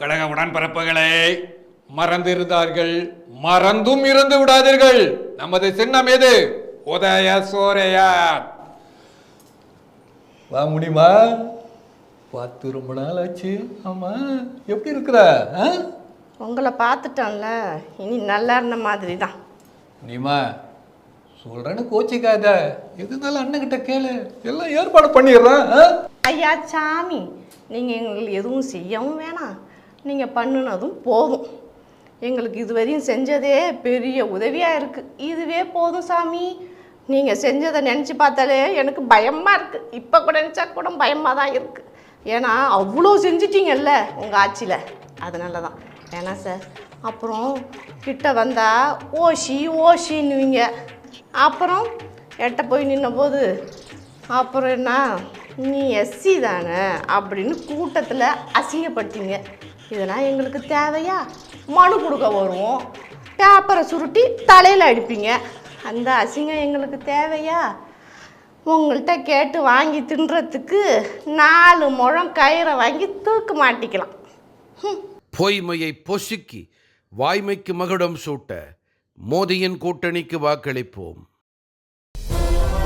கழக உடன்பிறப்புகளே மறந்திருந்தார்கள் மறந்தும் இருந்து விடாதீர்கள். நமது சின்னம் எது? உதய சூரையார் வா முடியுமா? பார்த்து ரொம்ப நாள் ஆச்சு. ஆமா எப்படி இருக்கிற? ஆ? உங்களை பார்த்துட்டோம்ல இனி நல்லா இருந்த மாதிரி தான் நீமா சொல்றேன்னு கோச்சிக்காத. எது இருந்தாலும் அண்ணன்கிட்ட கேளு. எல்லாம் ஏற்பாடு பண்ணிடுறேன்? ஐயா சாமி. நீங்கள் எங்களுக்கு எதுவும் செய்யவும் வேணாம். நீங்கள் பண்ணுனதும் போதும். எங்களுக்கு இதுவரையும் செஞ்சதே பெரிய உதவியாக இருக்குது இதுவே போதும் சாமி. நீங்கள் செஞ்சதை நினச்சி பார்த்தாலே எனக்கு பயமாக இருக்குது இப்போ கூட நினச்சா கூட பயமாக தான் இருக்குது ஏன்னா அவ்வளோ செஞ்சிட்டிங்கல்ல உங்கள் ஆட்சியில். அதனால தான் ஏன்னா சார் அப்புறம் கிட்ட வந்தால் ஓஷி ஓஷின்னுவீங்க. அப்புறம் எட்ட போய் நின்னபோது அப்புறம் என்ன? நீ எஸ்சி தானே? அப்படின்னு கூட்டத்தில் அசிங்கப்படுத்திங்க. இதெல்லாம் எங்களுக்கு தேவையா? மனு கொடுக்க வருவோம். பேப்பரை சுருட்டி தலையில் அடிப்பீங்க. அந்த அசிங்கம் எங்களுக்கு தேவையா? உங்கள்கிட்ட கேட்டு வாங்கி தின்றதுக்கு நாலு முழம் கயிறை வாங்கி தூக்கு மாட்டிக்கலாம். பொய்மையை பொசுக்கி வாய்மைக்கு மகுடம் சூட்ட மோதியின் கூட்டணிக்கு வாக்களிப்போம்.